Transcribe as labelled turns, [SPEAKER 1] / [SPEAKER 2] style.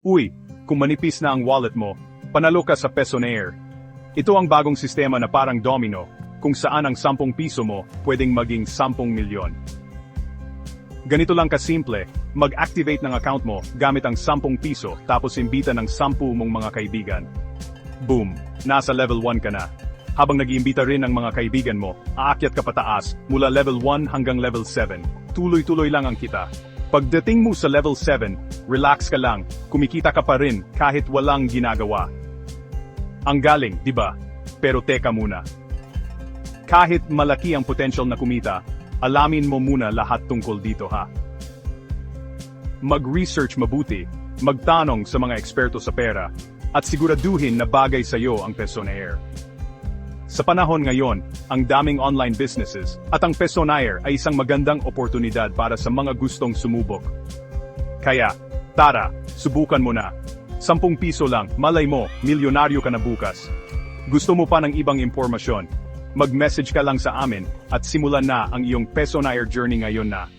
[SPEAKER 1] Uy, kung manipis na ang wallet mo, panalo ka sa Pesonaire. Ito ang bagong sistema na parang domino, kung saan ang 10 piso mo pwedeng maging 10 milyon. Ganito lang kasimple, mag-activate ng account mo gamit ang 10 piso tapos imbita ng 10 mong mga kaibigan. Boom, nasa level 1 ka na. Habang nag-iimbita rin ng mga kaibigan mo, aakyat ka pataas mula level 1 hanggang level 7. Tuloy-tuloy lang ang kita. Pagdating mo sa level 7, relax ka lang, kumikita ka pa rin kahit walang ginagawa. Ang galing, di ba? Pero teka muna. Kahit malaki ang potential na kumita, alamin mo muna lahat tungkol dito ha. Mag-research mabuti, magtanong sa mga eksperto sa pera, at siguraduhin na bagay sa iyo ang Pesonaire. Sa panahon ngayon, ang daming online businesses at ang Pesonaire ay isang magandang oportunidad para sa mga gustong sumubok. Kaya, tara, subukan mo na. 10 piso lang, malay mo, milyonaryo ka na bukas. Gusto mo pa ng ibang impormasyon? Mag-message ka lang sa amin at simulan na ang iyong Pesonaire journey ngayon na.